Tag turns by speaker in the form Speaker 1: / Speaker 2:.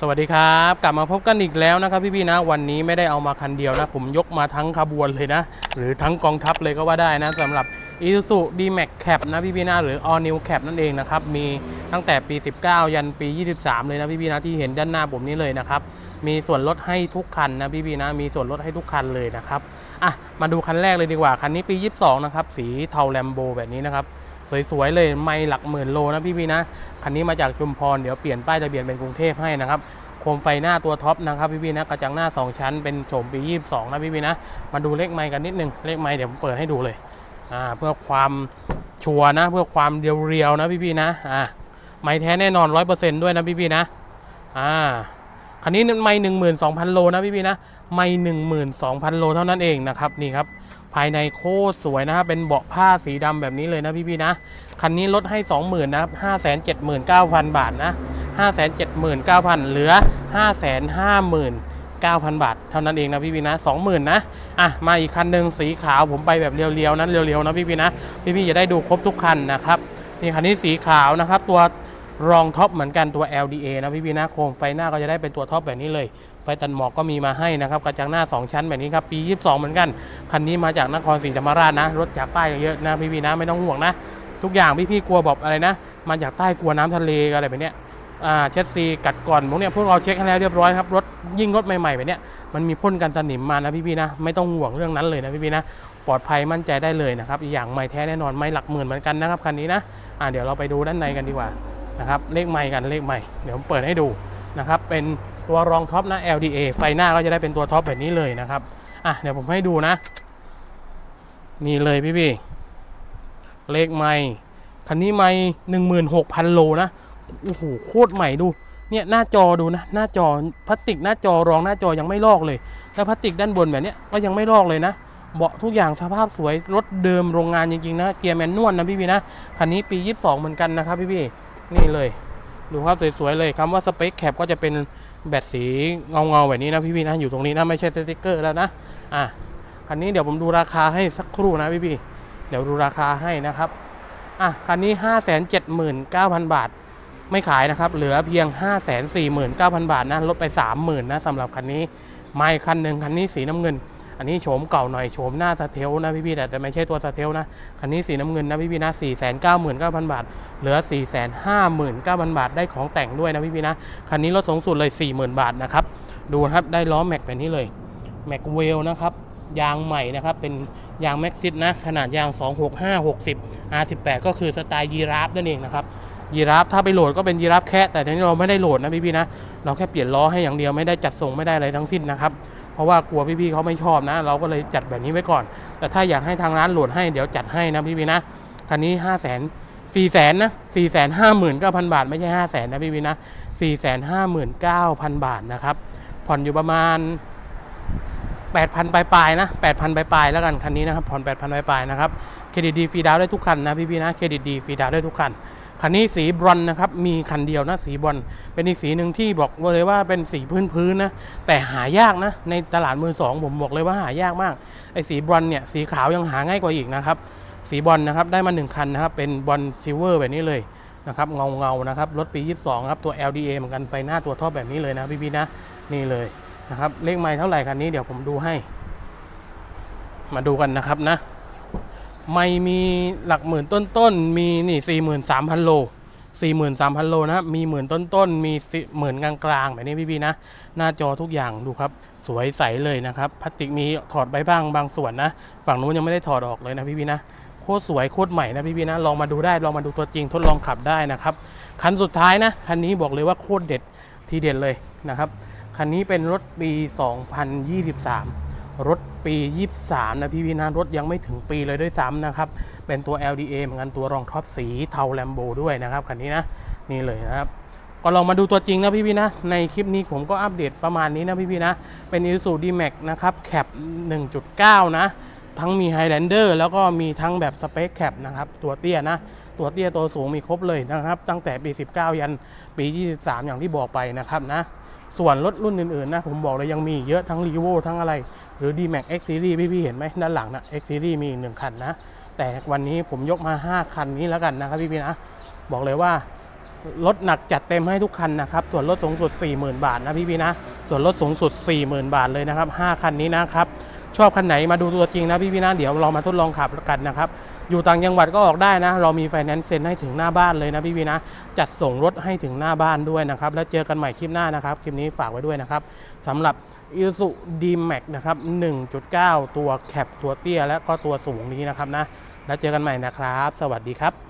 Speaker 1: สวัสดีครับ กลับมาพบกันอีกแล้วนะครับพี่ๆนะ วันนี้ไม่ได้เอามาคันเดียวนะ ผมยกมาทั้งขบวนเลยนะ หรือทั้งกองทัพเลยก็ว่าได้นะสำหรับ Isuzu D-Max Cap นะพี่ๆนะ หรือ All New Cap นั่นเองนะครับ มีตั้งแต่ปี 19 ยันปี 23 เลยนะพี่ๆนะที่เห็นด้านหน้าผมนี้เลยนะครับ มีส่วนลดให้ทุกคันนะพี่ๆนะ มีส่วนลดให้ทุกคันเลยนะครับอะมาดูคันแรกเลยดีกว่าคันนี้ปี 22 นะครับสีเทาแลมโบแบบนี้นะครับ สวยๆเลยไม่หลักหมื่นโลนะพี่ๆนะคันนี้มาจากชุมพรเดี๋ยวเปลี่ยนป้ายทะเบียนเป็นกรุงเทพให้นะครับโคมไฟหน้าตัวท็อปนะครับพี่ๆนะกระจังหน้า 2 ชั้นเป็นโฉมปี 22 นะพี่ๆนะมาดูเลขไมค์กันนิดนึงเลขไมค์เดี๋ยวผมเปิดให้ดูเลยอ่าเพื่อความชัวนะเพื่อความเรียวๆนะพี่ๆนะอ่าไมค์แท้แน่นอน 100%ด้วยนะพี่ๆนะอ่า คันนี้ไม่หนึ่งหมื่นสองพันโลนะพี่ๆนะไม่หนึ่งหมื่นสองพันโลเท่านั้นเองนะครับนี่ครับภายในโคตรสวยนะครับเป็นเบาะผ้าสีดำแบบนี้เลยนะพี่ๆนะคันนี้ลดให้ 20,000นะครับ579,000บาทนะ579,000เจ็ดหมื่นเก้าพันเหลือ559,000 บาท เท่านั้นเองนะพี่ๆนะ20,000นะอะมาอีกคันหนึ่งสีขาวผมไปแบบเรียวๆนั้นเรียวๆนะพี่ๆนะพี่ๆจะได้ดูครบทุกคันนะครับนี่คันนี้สีขาวนะครับ ตัว รองท็อปเหมือนกันตัว LDA นะพี่ๆนะโคมไฟหน้าก็จะได้เป็นตัวท็อปแบบนี้เลย ไฟตันหมอกก็มีมาให้นะครับกระจังหน้า 2 ชั้นแบบนี้ครับปี 22 เหมือนกัน คันนี้มาจากนครศรีธรรมราชนะ รถจากใต้เยอะนะพี่ๆนะไม่ต้องห่วงนะ ทุกอย่างพี่ๆกลัวบอกอะไรนะ มาจากใต้กลัวน้ำทะเลอะไรแบบเนี้ยอ่าเช็ดซีกัดก่อนพวกเนี้ยพวกเราเช็คให้แล้วเรียบร้อยครับรถยิ่งรถใหม่ๆแบบเนี้ยมันมีพ่นกันสนิมมานะพี่ๆนะไม่ต้องห่วงเรื่องนั้นเลยนะพี่ๆนะปลอดภัยมั่นใจได้เลยนะครับอีกอย่างไม่แท้แน่นอนไม่หลักหมื่นเหมือนกันนะครับคันนี้นะอ่าเดี๋ยวเราไปดูด้านในกันดีกว่า นะครับเลขไม่กันเลขไม่เดี๋ยวผมเปิดให้ดูนะครับเป็นตัวรองท็อปนะ LDA ไฟหน้าก็จะได้เป็นตัวท็อปแบบนี้เลยนะครับอะเดี๋ยวผมให้ดูนะ นี่เลยพี่ๆเลขไม่คันนี้ไม่หนึ่งหมื่นหกพันโลนะโอ้โหโคตรใหม่ดูเนี่ยหน้าจอดูนะหน้าจอพลาสติกหน้าจอรองหน้าจอยังไม่ลอกเลยแล้วพลาสติกด้านบนแบบนี้ก็ยังไม่ลอกเลยนะเบาะทุกอย่างสภาพสวยรถเดิมโรงงานจริงๆนะเกียร์แมนนวลนะพี่พี่นะคันนี้ปี 22 เหมือนกันนะครับพี่พี่ นี่เลย ดูภาพสวยๆเลยคำว่าสเปคแคปก็จะเป็นแบตสีเงาๆแบบนี้นะพี่พี่ๆนะอยู่ตรงนี้นะไม่ใช่สติกเกอร์แล้วนะอะคันนี้เดี๋ยวผมดูราคาให้สักครู่นะพี่พี่ๆเดี๋ยวดูราคาให้นะครับอะคันนี้ 579,000 บาท ไม่ขายนะครับ เหลือเพียง 549,000 บาทนะลดไป 30,000นะสำหรับคันนี้ไม่คันหนึ่งคันนี้สีน้ำเงิน อันนี้โฉมเก่าหน่อยโฉมหน้าสเทลนะพี่ๆแต่แต่ไม่ใช่ตัวสเทลนะคันนี้สีน้ำเงินนะพี่ๆนะ499,000 บาท เหลือ 459,000 บาทได้ของแต่งด้วยนะพี่ๆนะคันนี้ลดสูงสุดเลย 40,000 บาทนะครับดูนะครับได้ล้อแม็กแบบนี้เลยแม็กเวลนะครับยางใหม่นะครับเป็นยางแม็กซิตนะขนาดยาง 265 60 R18 ก็คือสไตล์ยีราฟนั่นเองนะครับยีราฟถ้าไปโหลดก็เป็นยีราฟแค่แต่ทีนี้เราไม่ได้โหลดนะพี่ๆนะเราแค่เปลี่ยนล้อให้อย่างเดียวไม่ได้จัดส่งไม่ได้อะไรทั้งสิ้นนะครับ เพราะว่ากลัวพี่ๆเขาไม่ชอบนะ เราก็เลยจัดแบบนี้ไว้ก่อน แต่ถ้าอยากให้ทางร้านโหลดให้เดี๋ยวจัดให้นะพี่ๆนะคันนี้5 0 0 0 0 0 4 0 0 0 0นะ4 5 9 0 0 0 บาท ไม่ใช่5 0 0 0 0 0นะพี่ๆนะ4 5 9 0 0 0 บาทนะครับผ่อนอยู่ประมาณ 8,000 ปลายๆนะ 8,000 ปลายๆแล้วกันคันนี้นะครับผ่อน 8,000 ปลายๆนะครับเครดิตดีฟรีดาวน์ได้ทุกคันนะพี่ๆนะเครดิตดีฟรีดาวน์ได้ทุกคัน คันนี้สีบรอนนะครับ มีคันเดียวนะสีบรอน เป็นอีกสีหนึ่งที่บอกเลยว่าเป็นสีพื้นๆนะ แต่หายากนะ ในตลาดมือสองผมบอกเลยว่าหายากมาก ไอ้สีบรอนเนี่ย สีขาวยังหาง่ายกว่าอีกนะครับ สีบอลนะครับ ได้มา 1 คันนะครับ เป็นบอลซิลเวอร์แบบนี้เลยนะครับ เงาเงานะครับ รถปี 22 ครับ ตัว LDA เหมือนกัน ไฟหน้าตัวท็อแบบนี้เลยนะพี่ๆนะ นี่เลยนะครับ เลขไม้เท่าไหร่คันนี้เดี๋ยวผมดูให้ มาดูกันนะครับนะ ไม่มีหลักหมื่นต้นๆมีนี่43,000โล43,000โลนะครับมีหมื่นต้นๆมีหมื่นกลางๆแบบนี้พี่ๆนะ หน้าจอทุกอย่างดูครับ สวยใสเลยนะครับพลาสติกมีถอดไปบ้างบางส่วนนะ ฝั่งนู้นยังไม่ได้ถอดออกเลยนะพี่ๆนะโคตรสวยโคตรใหม่นะพี่ๆนะลองมาดูได้ลองมาดูตัวจริงทดลองขับได้นะครับคันสุดท้ายนะคันนี้บอกเลยว่าโคตรเด็ดทีเด็ดเลยนะครับคันนี้เป็นรถปี 2023 รถปี 23 นะพี่พี่นะรถยังไม่ถึงปีเลยด้วยซ้ำนะครับ เป็นตัว LDA เหมือนกันตัวรองท็อปสีเทาแลมโบด้วยนะครับคันนี้นะ นี่เลยนะครับก็ลองมาดูตัวจริงนะพี่พี่นะ ในคลิปนี้ผมก็อัปเดตประมาณนี้นะพี่พี่นะ เป็น Isuzu D-Max นะครับแคป1.9 นะ ทั้งมี Highlander แล้วก็มีทั้งแบบ Space Cap นะครับ ตัวเตี้ยนะ ตัวเตี้ยตัวสูงมีครบเลยนะครับ ตั้งแต่ปี 19 ยันปี 23 อย่างที่บอกไปนะครับนะ ส่วนรถรุ่นอื่นๆนะผมบอกเลยยังมีเยอะทั้ง r e v o ทั้งอะไร หรือ D-Max X Series พี่ๆเห็นไหมด้านหลังนะ X Series มีอีกหนึ่งคันนะ แต่วันนี้ผมยกมา 5 คันนี้แล้วกันนะครับพี่ๆนะ บอกเลยว่ารถหนักจัดเต็มให้ทุกคันนะครับ ส่วนลดสูงสุด 40,000 บาทนะพี่พี่นะ ส่วนลดสูงสุด 40,000 บาทเลยนะครับ 5 คันนี้นะครับ ชอบคันไหนมาดูตัวจริงนะพี่พี่นะ เดี๋ยวเรามาทดลองขับกันนะครับ อยู่ต่างจังหวัดก็ออกได้นะ เรามีไฟแนนซ์เซ็นให้ถึงหน้าบ้านเลยนะพี่วีนะ จัดส่งรถให้ถึงหน้าบ้านด้วยนะครับ แล้วเจอกันใหม่คลิปหน้านะครับ คลิปนี้ฝากไว้ด้วยนะครับสำหรับ i s u d m a x นะครับ 1.9 ตัวแคปตัวเตี้ยและก็ตัวสูงนี้นะครับนะ แล้วเจอกันใหม่นะครับ สวัสดีครับ